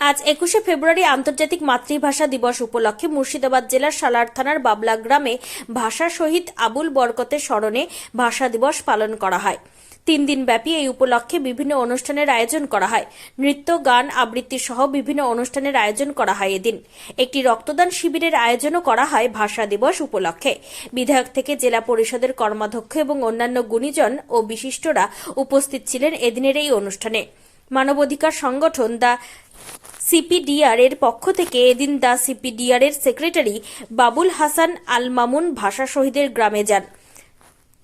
আজ একুশে ফেব্রুয়ারি আন্তর্জাতিক মাতৃভাষা দিবস উপলক্ষে মুর্শিদাবাদ জেলার সালার থানার বাবলা গ্রামে ভাষা শহীদ আবুল বরকতের স্মরণে ভাষা দিবস পালন করা হয়। তিন দিন ব্যাপী এই উপলক্ষে বিভিন্ন অনুষ্ঠানের আয়োজন করা হয়। নৃত্য, গান, আবৃত্তি সহ বিভিন্ন অনুষ্ঠানের আয়োজন করা হয় এদিন। একটি রক্তদান শিবিরের আয়োজনও করা হয় ভাষা দিবস উপলক্ষে। বিধায়ক থেকে জেলা পরিষদের কর্মাধ্যক্ষ এবং অন্যান্য গুণীজন ও বিশিষ্টরা উপস্থিত ছিলেন এদিনের এই অনুষ্ঠানে। মানবাধিকার সংগঠন দ্য সিপিডিআর এর পক্ষ থেকে এদিন দ্য সিপিডিআর এর সেক্রেটারি বাবুল হাসান আল মামুন ভাষা শহীদের গ্রামে যান।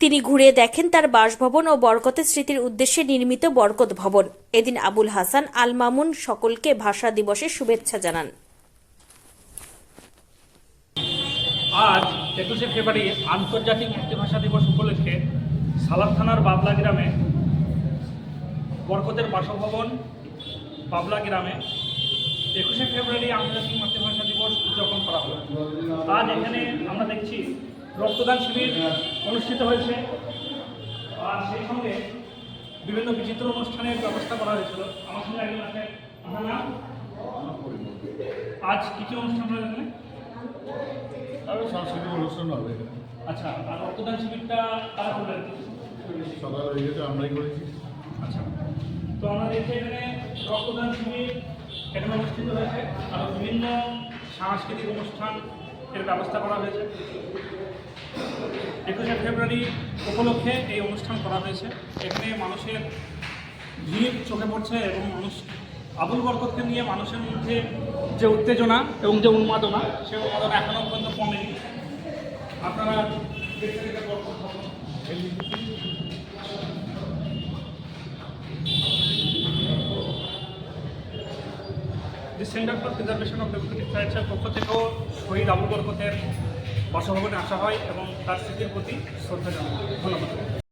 তিনি ঘুরে দেখেন তার বাসভবন ও বরকতের স্মৃতির উদ্দেশ্যে নির্মিত বরকত ভবন। এদিন আবুল হাসান আল মামুন সকলকে ভাষা দিবসের শুভেচ্ছা জানান। আজ একুশে ফেব্রুয়ারি আন্তর্জাতিক মাতৃভাষা দিবস উপলক্ষে সালার থানার বাবলা গ্রামে বরকতের বাসভবন বাবলা গ্রামে। একুশে ফেব্রুয়ারি আন্তর্জাতিক মাতৃভাষা দিবস উদযাপন করা হলো। আজ এখানে আমরা দেখছি রক্তদান শিবির অনুষ্ঠিত হয়েছে। আর সেই সঙ্গে বিভিন্ন বিচিত্র অনুষ্ঠানের ব্যবস্থা করা হয়েছিল। আমার সঙ্গে একজন আছে আপনার নাম? আজ কী কী অনুষ্ঠান হলো এখানে? আরও সাংস্কৃতিক অনুষ্ঠান হবে। আচ্ছা আর রক্তদান শিবিরটা কারা করলেন? সকাল হয়ে গেছে আমরাই করেছি। আচ্ছা। তো আমাদের এখানে রক্তদান শিবির এখানে অনুষ্ঠিত হয়েছে আর বিভিন্ন সাংস্কৃতিক অনুষ্ঠান এর ব্যবস্থা করা হয়েছে। একুশে ফেব্রুয়ারি উপলক্ষে এই অনুষ্ঠান করা হয়েছে। এখানে মানুষের ভিড় চোখে পড়ছে এবং মানুষ আবুল বরকতকে নিয়ে মানুষের মধ্যে যে উত্তেজনা এবং যে উন্মাদনা, সে উন্মাদনা এখনও পর্যন্ত কমেনি। আপনারা দেখতে দেখতে যে centre for preservation of democratic রাইটসের পক্ষ থেকেও শহীদ আবুল বরকতের বাসভবনে আসা হয় এবং তার স্মৃতির প্রতি শ্রদ্ধা জানানো ধন্যবাদ।